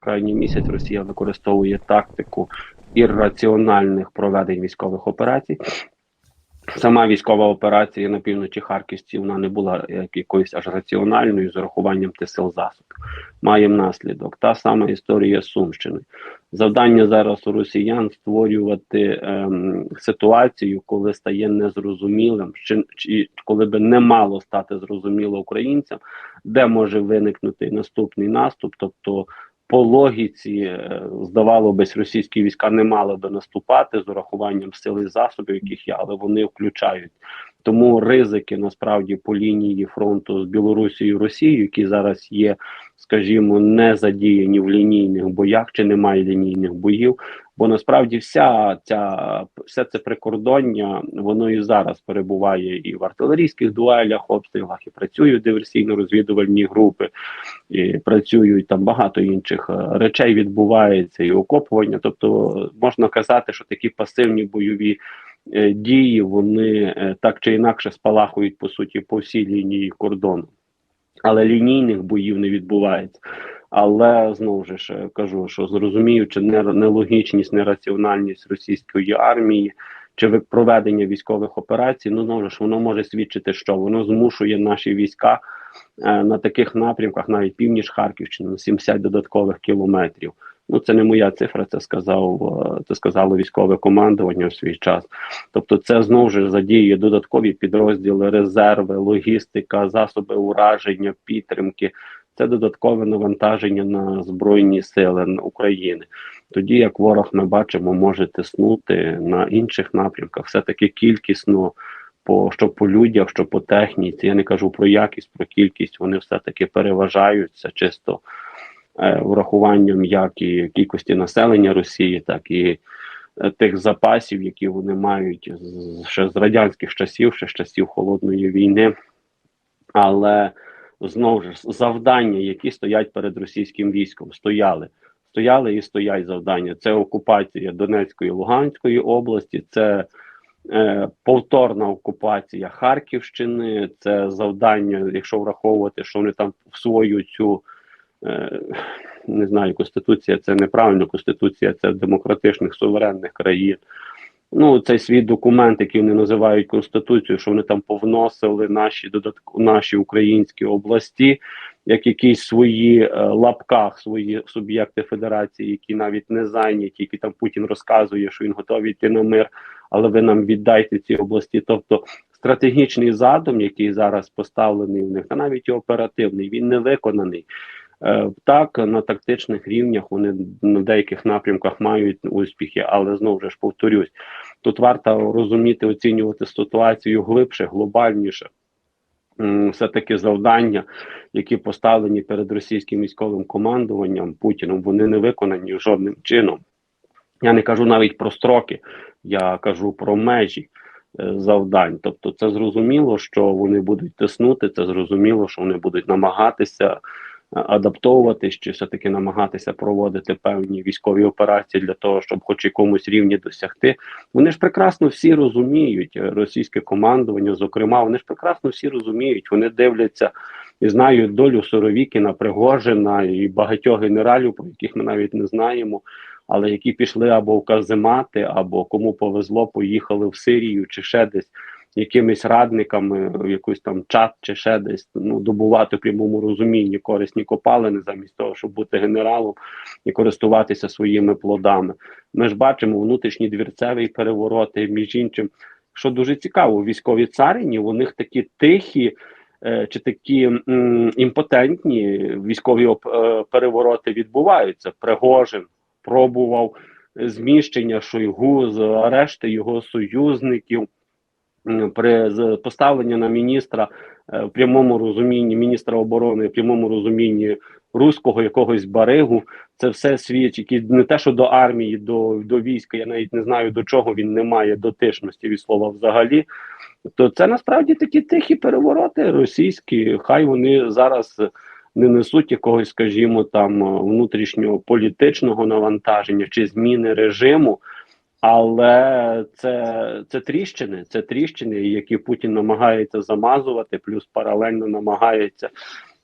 крайній місяць Росія використовує тактику ірраціональних проведень військових операцій. Сама військова операція на півночі Харківській вона не була як якоюсь аж раціональною з урахуванням тих сил засобів. Маємо наслідок. Та сама історія Сумщини. Завдання зараз у росіян створювати ем, ситуацію, коли стає незрозумілим, чи, чи коли би не мало стати зрозуміло українцям, де може виникнути наступний наступ, тобто по логіці, здавало здавалося б, російські війська не мали би наступати з урахуванням сили засобів, яких є, але вони включають. Тому ризики насправді по лінії фронту з Білорусією і Росією, які зараз є, скажімо, не задіяні в лінійних боях чи немає лінійних боїв. Бо насправді вся ця все це прикордоння, воно і зараз перебуває і в артилерійських дуелях, обстрілах, і працюють диверсійно-розвідувальні групи, і працюють там багато інших е, речей відбувається, і окопування. Тобто можна казати, що такі пасивні бойові е, дії вони е, так чи інакше спалахують по суті по всій лінії кордону, але лінійних боїв не відбувається. Але знову ж кажу, що зрозуміючи нелогічність, нераціональність російської армії чи проведення військових операцій, ну знову ж воно може свідчити, що воно змушує наші війська е, на таких напрямках, навіть північ Харківщини, на 70 додаткових кілометрів. Ну це не моя цифра, це сказав е, це сказало військове командування в свій час. Тобто, це знову ж задіює додаткові підрозділи, резерви, логістика, засоби ураження, підтримки це додаткове навантаження на збройні сили України. Тоді як ворог ми бачимо, може тиснути на інших напрямках, все таки кількісно. По що по людях, що по техніці, я не кажу про якість, про кількість. Вони все таки переважаються чисто е, врахуванням як і кількості населення Росії, так і е, тих запасів, які вони мають ще з радянських часів, ще з часів холодної війни. Але знову ж завдання, які стоять перед російським військом, стояли. Стояли і стоять завдання. Це окупація Донецької Луганської області, це е, повторна окупація Харківщини, це завдання, якщо враховувати, що вони там в свою цю е, не знаю, конституція це неправильно, конституція це демократичних суверенних країн. Ну, цей свій документ, який вони називають конституцією, що вони там повносили наші додатку наші українські області, як якісь свої е, лапках, свої суб'єкти федерації, які навіть не зайняті, які там Путін розказує, що він готовий йти на мир, але ви нам віддайте ці області. Тобто стратегічний задум, який зараз поставлений в них, а навіть і оперативний, він не виконаний. Е, так, на тактичних рівнях вони на деяких напрямках мають успіхи, але знову ж повторюсь, тут варто розуміти, оцінювати ситуацію глибше, глобальніше. Все таки завдання, які поставлені перед російським військовим командуванням Путіном, вони не виконані жодним чином. Я не кажу навіть про строки, я кажу про межі е, завдань. Тобто, це зрозуміло, що вони будуть тиснути, це зрозуміло, що вони будуть намагатися адаптовуватись чи все таки намагатися проводити певні військові операції для того, щоб, хоч якомусь рівні досягти, вони ж прекрасно всі розуміють е, російське командування. Зокрема, вони ж прекрасно всі розуміють. Вони дивляться і знають долю Соровікіна, Пригожина і багатьох генералів, про яких ми навіть не знаємо. Але які пішли або в каземати, або кому повезло, поїхали в Сирію чи ще десь якимись радниками, в якийсь там чат чи ще десь ну добувати в прямому розумінні корисні копалини, замість того, щоб бути генералом і користуватися своїми плодами. Ми ж бачимо внутрішні двірцеві перевороти, між іншим, що дуже цікаво, військові царині у них такі тихі. Е, чи такі імпотентні військові е, перевороти відбуваються? Пригожин пробував зміщення Шойгу з арешти його союзників при поставлення на міністра е, в прямому розумінні міністра оборони, в прямому розумінні руського якогось баригу, це все свідчить і не те, що до армії, до до війська, я навіть не знаю до чого він не має дотичності від слова взагалі. То це насправді такі тихі перевороти російські. Хай вони зараз не несуть якогось, скажімо, там внутрішнього політичного навантаження чи зміни режиму. Але це це тріщини, це тріщини, які Путін намагається замазувати, плюс паралельно намагається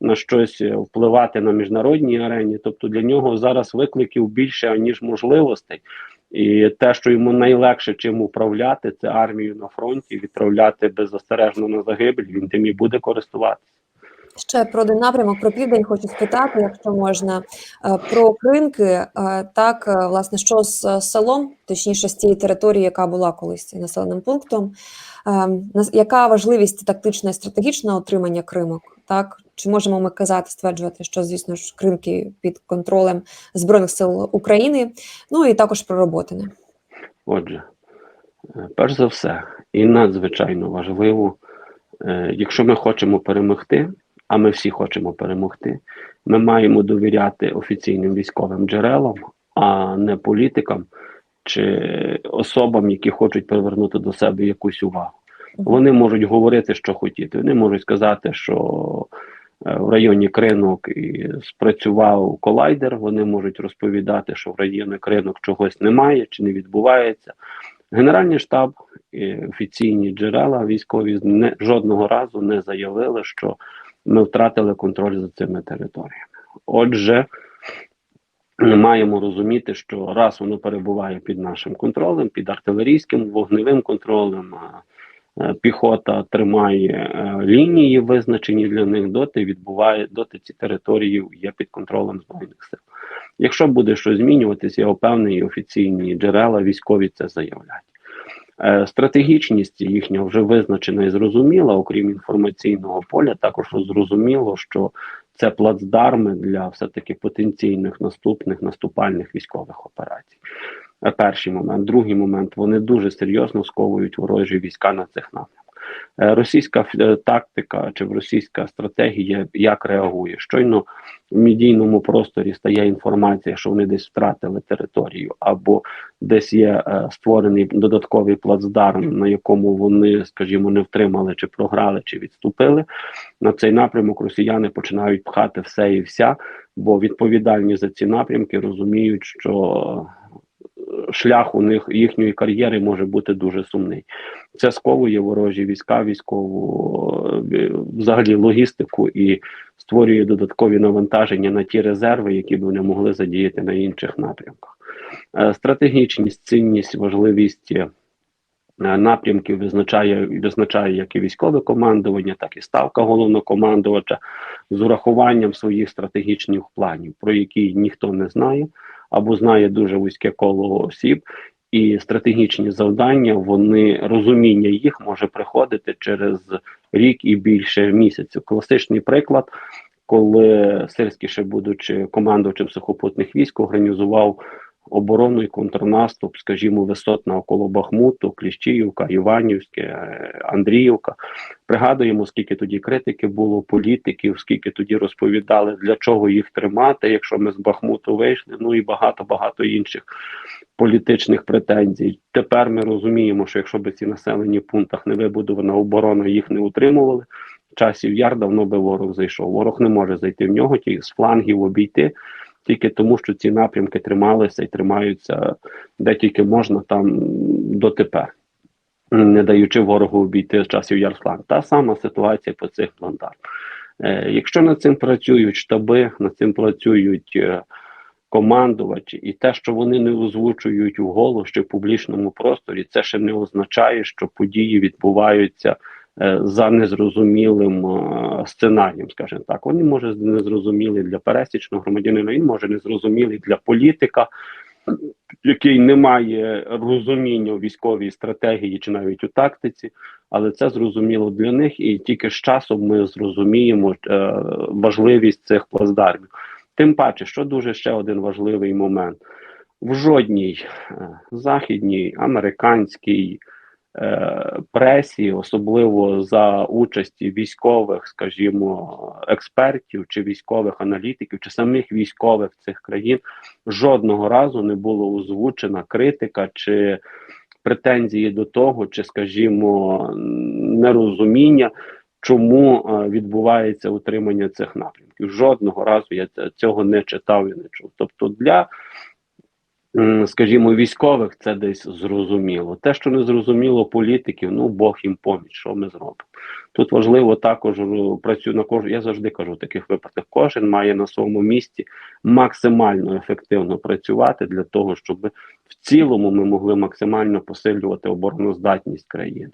на щось впливати на міжнародній арені. Тобто для нього зараз викликів більше ніж можливостей. І те, що йому найлегше чим управляти, це армію на фронті, відправляти беззастережно на загибель. Він тим і буде користуватися. Ще про один напрямок, про південь хочу спитати, якщо можна, Е, про кринки. Е, Так, е, власне, що з селом, точніше, з тієї території, яка була колись населеним пунктом. Яка важливість тактична і стратегічна отримання Кримок? Так, чи можемо ми казати, стверджувати, що звісно ж Кримки під контролем Збройних сил України? Ну і також про Роботине. Отже, перш за все, і надзвичайно важливо, якщо ми хочемо перемогти, а ми всі хочемо перемогти, ми маємо довіряти офіційним військовим джерелам, а не політикам чи особам, які хочуть привернути до себе якусь увагу. Вони можуть говорити, що хотіти. Вони можуть сказати, що е, в районі кринок і спрацював колайдер. Вони можуть розповідати, що в районі кринок чогось немає чи не відбувається. Генеральний штаб і офіційні джерела військові не жодного разу не заявили, що ми втратили контроль за цими територіями. Отже, ми маємо розуміти, що раз воно перебуває під нашим контролем, під артилерійським вогневим контролем, а, е, піхота тримає е, лінії, визначені для них, доти відбуває, доти ці території є під контролем збройних сил. Якщо буде щось змінюватись, я впевнений, офіційні джерела військові це заявляють. Е, Стратегічність їхня вже визначена і зрозуміла, окрім інформаційного поля, також зрозуміло, що це плацдарми для все-таки потенційних наступних наступальних військових операцій. Е, Перший момент. Другий момент вони дуже серйозно сковують ворожі війська на цих напрямках. Е, Російська е, тактика чи російська стратегія як реагує? Щойно в медійному просторі стає інформація, що вони десь втратили територію, або десь є е, створений додатковий плацдарм, на якому вони, скажімо, не втримали, чи програли, чи відступили. На цей напрямок росіяни починають пхати все і вся, бо відповідальні за ці напрямки розуміють, що шлях у них їхньої кар'єри може бути дуже сумний. Це сковує ворожі війська, військову е, взагалі логістику і створює додаткові навантаження на ті резерви, які б вони могли задіяти на інших напрямках. Е, Стратегічність, цінність, важливість е, напрямків визначає визначає як і військове командування, так і ставка головнокомандувача з урахуванням своїх стратегічних планів, про які ніхто не знає, або знає дуже вузьке коло осіб. І стратегічні завдання, вони розуміння їх може приходити через рік і більше місяців. Класичний приклад, коли Сирський, ще будучи командувачем сухопутних військ, організував оборону і контрнаступ, скажімо, висот навколо Бахмуту, Кліщіївка, Іванівське, е, Андріївка. Пригадуємо, скільки тоді критики було, політиків, скільки тоді розповідали, для чого їх тримати, якщо ми з Бахмуту вийшли. Ну і багато багато інших політичних претензій. Тепер ми розуміємо, що якщо б ці населені пунктах не вибудована оборона, їх не утримували. Часів яр давно би ворог зайшов. Ворог не може зайти в нього, тільки з флангів обійти, тільки тому, що ці напрямки трималися і тримаються де тільки можна там дотепер, не даючи ворогу обійти з часів яр фланг. Та сама ситуація по цих плантах. Е, якщо над цим працюють штаби, над цим працюють. Е, командувачі, і те, що вони не озвучують у голос чи в публічному просторі, це ще не означає, що події відбуваються за незрозумілим е, сценарієм, скажімо так. Вони може незрозумілі для пересічного громадянина, він може незрозумілий для політика, який не має розуміння у військовій стратегії чи навіть у тактиці, але це зрозуміло для них, і тільки з часом ми зрозуміємо е, важливість цих плацдармів. Тим паче, що дуже ще один важливий момент: в жодній е, західній, американській е, пресі, особливо за участі військових, скажімо, експертів чи військових аналітиків, чи самих військових цих країн, жодного разу не було озвучена критика чи претензії до того, чи, скажімо, нерозуміння чому е, відбувається утримання цих напрямків. Жодного разу я цього не читав і не чув. Тобто, для скажімо, військових це десь зрозуміло. Те, що не зрозуміло політиків, ну Бог їм поміч, що ми зробимо. Тут важливо також ну, працюю на кожен. Я завжди кажу в таких випадках. Кожен має на своєму місці максимально ефективно працювати для того, щоб в цілому ми могли максимально посилювати обороноздатність країни.